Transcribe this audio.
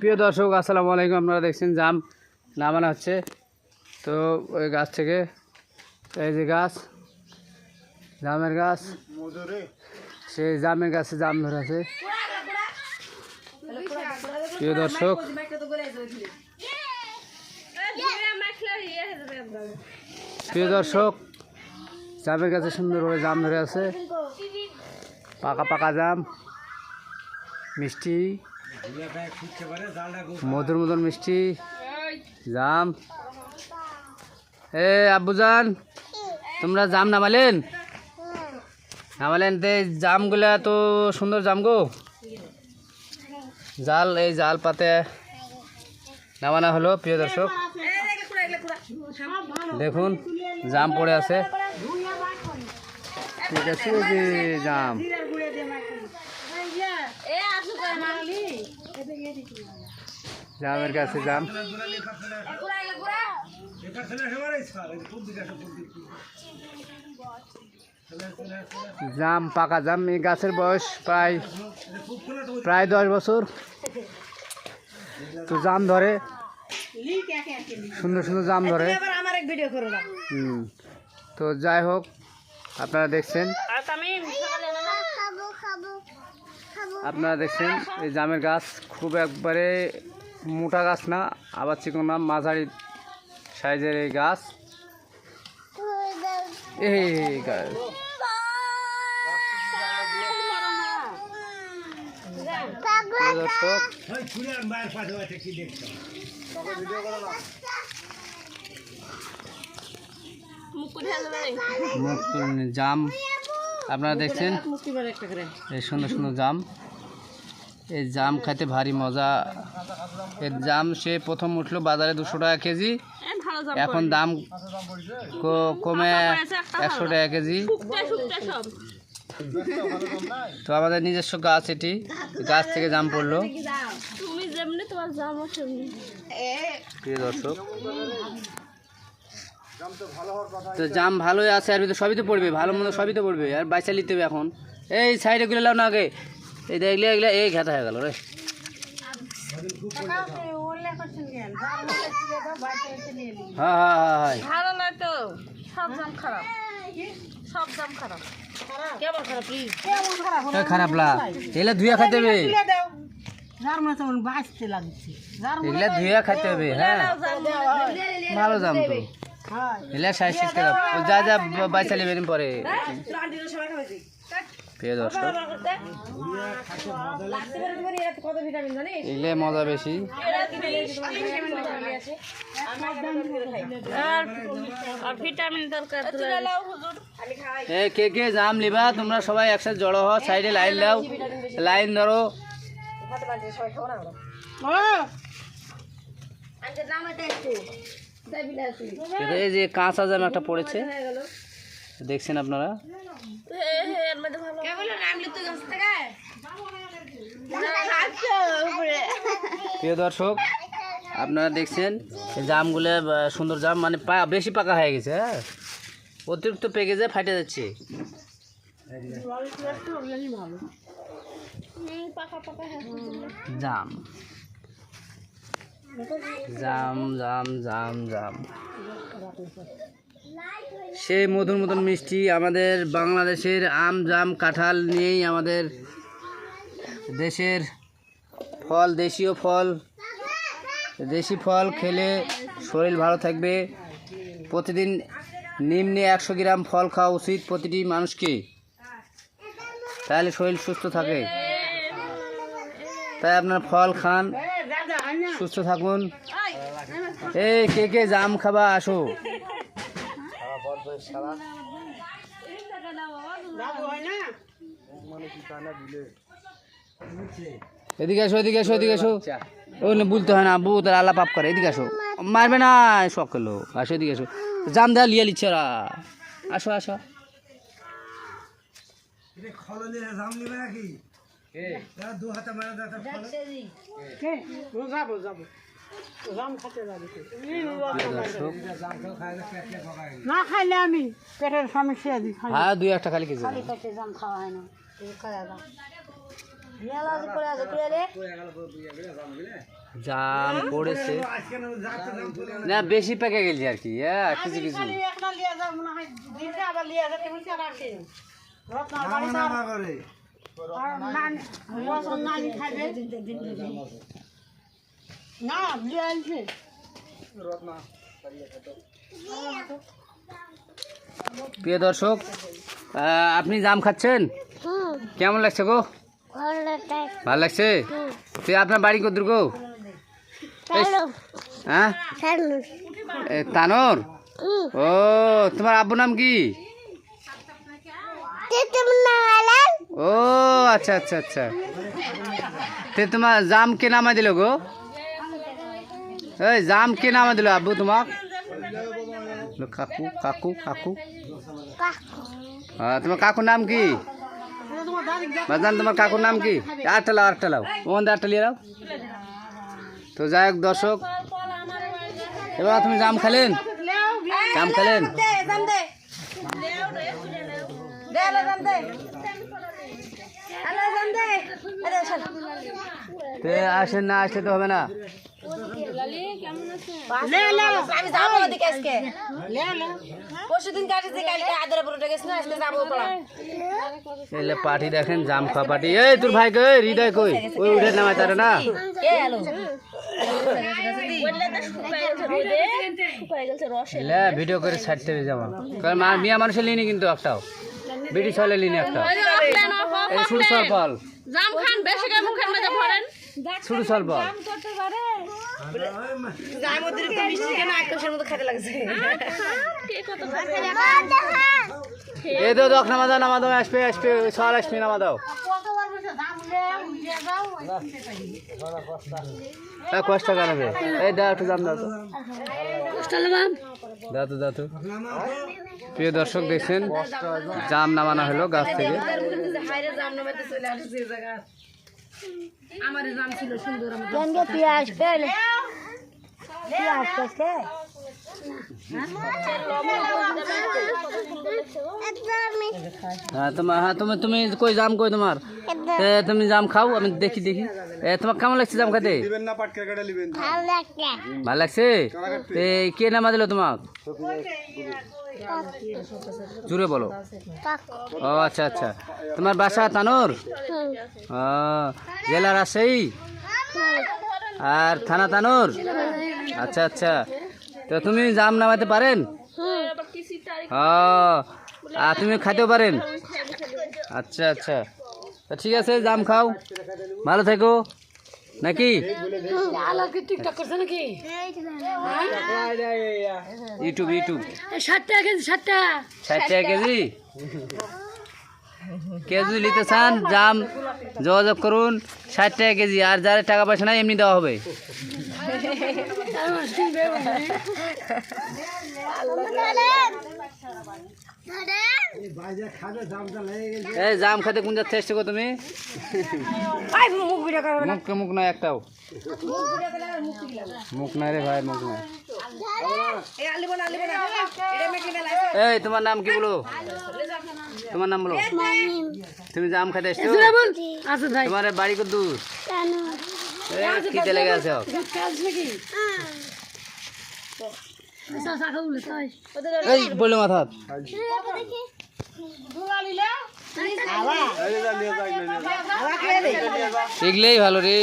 প্রিয় দর্শক, আসসালামু আলাইকুম। আপনারা দেখছেন জাম। নামানো হচ্ছে। তো ওই গাছ থেকে, এই যে গাছ, জামের গাছ। সেই জামের গাছে জাম ধরে আছে। প্রিয় দর্শক প্রিয় দর্শক, জামের গাছে সুন্দরভাবে জাম ধরে আছে। পাকা পাকা জাম, মিষ্টি। মধুর মধুর মিষ্টি। জাম। এ, আব্বুজান, তোমরা জাম নামালেন নামালেন তে জামগুলা তো সুন্দর জাম গো। জাল, এই জাল পাতে নামানো হলো, প্রিয় দর্শক। দেখুন, জাম পড়ে আছে। ঠিক আছে জাম। জামের কাছে জাম। জাম পাকা জাম এই গাছের বয়স প্রায় প্রায় দশ বছর। তো জাম ধরে। সুন্দর সুন্দর জাম ধরে। আমার এক ভিডিও করো না হুম। তো যাই হোক আপনারা দেখছেন। আপনারা দেখছেন, এই জামের গাছ খুব একবারে মোটা গাছ না, আবার চিকন না, মাঝারি সাইজের এই গাছ এই গাছ। জাম আপনারা দেখছেন মুক্তিবার একটা করে এই সুন্দর সুন্দর জাম। এই জাম খাইতে ভারী মজা। এর জাম সে প্রথম উঠল বাজারে দুশো টাকা কেজি। এখন দাম ক- কমে একশো টাকা কেজি। তো আমাদের নিজস্ব গাছ এটি। গাছ থেকে জাম পড়ল। তুমি যেমনি তোমার জামা সেমনি প্রিয় দর্শক তো জাম ভালোই আছে আর ভিতরে সবই তো পড়বে ভালো মন্দ সবই তো পড়বে আর বাইসা নিতে হবে এখন। এই সাইডে গুলো লাও না আগে। এই দেখলে এগুলো এই ঘাতা হয়ে গেল রে। হ্যাঁ হ্যাঁ হ্যাঁ হ্যাঁ। ভালো নয় তো সব জাম খারাপ। সব জাম খারাপ। খারাপ? প্লিজ এ খারাপ লা। এগুলা ধুয়া খাইতে হবে। এগুলা ধুয়া খাইতে হবে হ্যাঁ। ভালো জাম তো। এগুলা ষাট ষাট টাকা যা যা বাইসা নেবেন পরে। প্রিয় দর্শক ভিটামিন মজা বেশি। কে কে, জাম লিবা, তোমরা সবাই একসাথে জড়ো হও, সাইডে লাইন দাও, লাইন ধরো। কিন্তু এই যে কাঁচা জাম একটা পড়েছে, দেখছেন আপনারা? প্রিয় দর্শক, আপনারা দেখছেন জামগুলো সুন্দর জাম মানে বেশি পাকা হয়ে গেছে হ্যাঁ? অতিরিক্ত পেকে যায় ফাটে যাচ্ছে। জাম। জাম জাম জাম জাম। সেই মধুর মতন মিষ্টি আমাদের বাংলাদেশের আম, জাম, কাঁঠাল নিয়েই আমাদের দেশের ফল, দেশীয় ফল, দেশি ফল খেলে শরীর ভালো থাকবে। প্রতিদিন নিম্নে একশো গ্রাম ফল খাওয়া উচিত প্রতিটি মানুষকে। তাহলে শরীর সুস্থ থাকে। তাই আপনার ফল খান। সুস্থ থাকুন। এই কে কে জাম খাবা আসো। এদিকে আসো এদিকে আসো এদিকে আসো। ওই না বলতে হয় না বউ তার আল্লাহ পাপ করে এদিকে আসো। মারবে না শখ করল আসো এদিকে আসো। জাম দেওয়া লিয়ে লিচ্ছে ওরা। আসো আসো। যাব জাম খাতে যাব না। খাইলে আমি পেটের সমস্যা দিই হ্যাঁ দুই একটা খালি খেয়েছে পেটে জাম খাওয়া হয় না। জাম পড়েছে। না বেশি পেকে গেছে আর কি হ্যাঁ কিছু কিছু। খালি আবার না আনছে। প্রিয় দর্শক আপনি জাম খাচ্ছেন? কেমন লাগছে গো? ভালো লাগছে? তুই আপনার বাড়ি কদ্দুর গো? হ্যাঁ? তানোর? ও তোমার আব্বুর নাম কি? ও আচ্ছা আচ্ছা আচ্ছা। তে তোমার জাম কে নামা দিল গো? এই, জাম কে নামা দিল আব্বু তোমার কাকু কাকু কাকু। হ্যাঁ তোমার কাকুর নাম কি? বাজান, তোমার কাকুর নাম কি? আটটা লাও আটটা লাও। ওখান আটটা লিয়ে তো যাই হোক, দর্শক, এবার তুমি জাম খেলেন? জাম খেলেন? আসেন না আসলে তো হবে না। পার্টি দেখেন জাম খাওয়া পার্টি। এই তোর ভাই কই? হৃদয় কই? ওই উঠে নামায় তারা না? কে ভিডিও করে ছাড়তে হবে যাব কারণ মিয়া মানুষের লিনি কিন্তু একটাও। ব্রিটিশ হলে লিনি একটা ফল। জাম খান বেশি মুখের মধ্যে ভরেন। শুরু সর ফল জাম অতিরিক্ত মিষ্টি কেন আকাশের মতো খেতে লাগছে। এই তো দখ নামা দাও নামা দাও আসবে আসবে সর আসবে নামা দাও। এ, কষ্ট করবে এই দাও একটু দাম দাও তো। দাও তো দাও তো। প্রিয় দর্শক দেখছেন? জাম নামানো হলো গাছ থেকে। আমার জাম ছিল সুন্দর আমার পেঁয়াজ পেলে পেঁয়াজ পেছে হ্যাঁ তোমার হ্যাঁ তুমি তুমি কই জাম কই তোমার? এ, তুমি জাম খাও আমি দেখি দেখি। এ, তোমার কেমন লাগছে জাম খেতে? ভালো লাগছে। এ, কে নামা দিল তোমাক জুড়ে বলো। ও আচ্ছা আচ্ছা। তোমার বাসা তানোর? ও জেলা রাজশাহী? আর থানা তানোর? আচ্ছা আচ্ছা। তো তুমি জাম নামাতে পারেন? ও আর তুমি খাইতেও পারেন? আচ্ছা আচ্ছা। তো ঠিক আছে জাম খাও। ভালো থেকো। নাকি? নাকি? ইউটিউব ইউটিউব ষাট টাকা কেজি ষাট টাকা। ষাট টাকা কেজি? কেজি নিতে চান জাম যোগাযোগ করুন ষাট টাকা কেজি। আর যারা টাকা পয়সা নাই এমনি দেওয়া হবে। এই জাম খেতে কোন যাচ্ছে এসছো তুমি? মুখ মুখ নয় একটাও। মুখ নাই রে ভাই মুখ নাই। এই তোমার নাম কি বলো? তোমার নাম বলো। তুমি জাম খেতে এসছো? ভাই। তোমার বাড়ি কত দূর খিদে লেগে আছে। এই বলে মাথা শিখলেই ভালো রে।